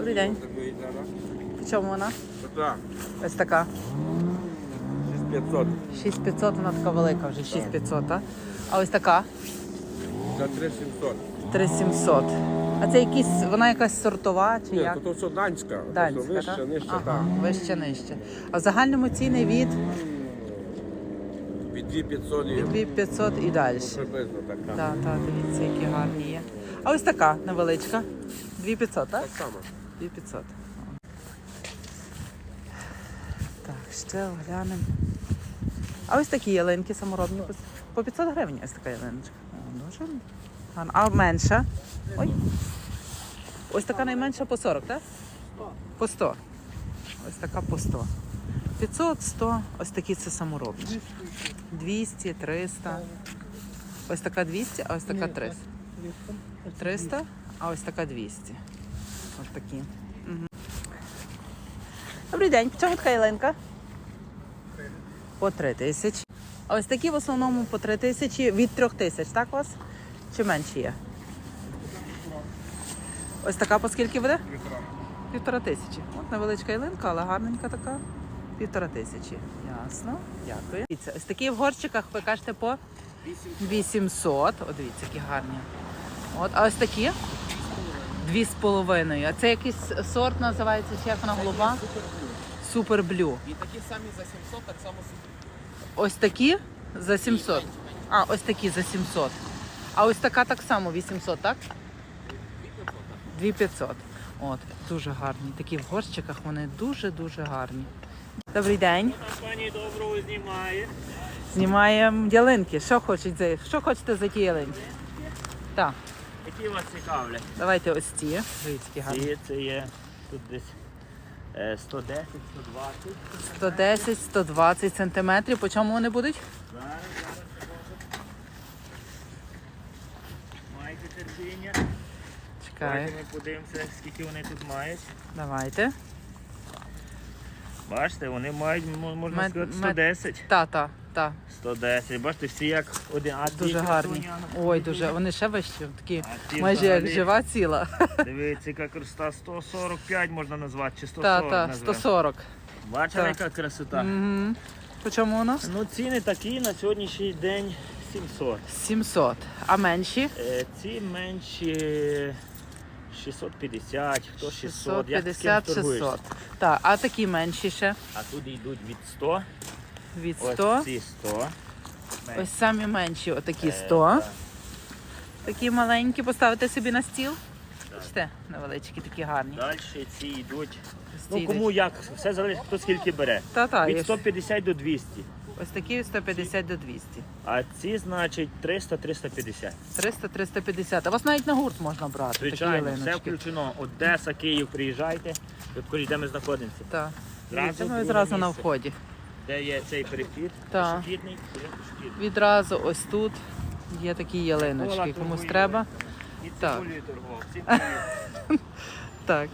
Добрий день. В чому вона? Ось така. 6500 6500, вона така велика вже, 6500, так? А ось така за 3700. 3700. А це якісь, вона якась сортова чи Ні, як? то, то все данська. Данська, все вище, так? нижче, ага, так. вище, нижче. А в загальному ціни від Від 2500 і 2500 і далі. приблизно так. Так, Так, так, дивіться, які гарні є. А ось така невеличка. 2500, так? так само. 2500. Так, ще оглянемо. А ось такі ялинки саморобні. по- По 500 гривень ось така ялиночка. Дуже гарна. А менша? Ой. Ось така найменша по 40, так? По 100. Ось така по 100. 500, 100. Ось такі це саморобні. 200, 300. Ось така 200, а ось така 300. 300, а ось така 200. Ось такі. Мгм. Добрий день, чому така ялинка? По 3 тисячі. А ось такі в основному по 3 тисячі від 3 тисяч, так у вас? Чи менші є? Ось така по скільки буде? Півтора тисячі. От невеличка ялинка, але гарненька така. Півтора тисячі. Ясно. Дякую. Ось такі в горщиках ви кажете по 800. О, дивіться, які гарні. От, а ось такі? Дві з половиною. А це якийсь сорт називається, чи як вона голуба? Супер блю. І такі самі за 700, так само Ось такі за 700. А, ось такі за 700. А ось така так само 800, так? 2500. От, дуже гарні. Такі в горщиках вони дуже-дуже гарні. Добрий день. Пані доброго знімає. Знімаємо ялинки. Що хочуть за що хочете за ті ялинки? Так, Які вас цікавлять? давайте ось ці. Дивіться, які гарні. Ці це є тут десь е, 110, 120. 110, 120 сантиметрів. По чому вони будуть? Зараз, зараз покажу. Маєте терпіння. Чекаю. Давайте ми подивимося, скільки вони тут мають. Давайте. Бачите, вони мають, м- можна Мет- сказати, мет- 110. Та, та, та. 110. Бачите, всі як один. А ті Дуже гарні. Ой, дуже. Вони ще вищі, такі А ті майже як взагалі- жива ціла. Дивіться, яка красота 145 можна назвати, чи Та, 140 та, назвемо. 140. Бачите, Так. яка красота? Угу. По чому у нас? Ну, ціни такі на сьогоднішній день 700. 700. А менші? Е, ці менші 650, хто 600, як з ким 650, 600. Так, а такі менші ще? А тут йдуть від 100, Від ось 100. ці 100. Ось самі менші, отакі Е, 100. Такі маленькі, поставити собі на стіл. Бачите, невеличкі, такі гарні. Далі ці йдуть. Ну кому як, все залежить, хто скільки бере. Та, та, Від є. 150 до 200. Ось такі від 150 до 200. А ці, значить, 300-350. 300-350. А вас навіть на гурт можна брати. Звичайно, такі все ялиночки. включено. Одеса, Київ, приїжджайте. Тут де ми знаходимося. Так. Зразу ми друге зразу на місце. вході. Де є цей перехід, Так. пішохідний, пішохідний. Відразу ось тут є такі ялиночки. Комусь треба. І Так. цибулею торгував. Так.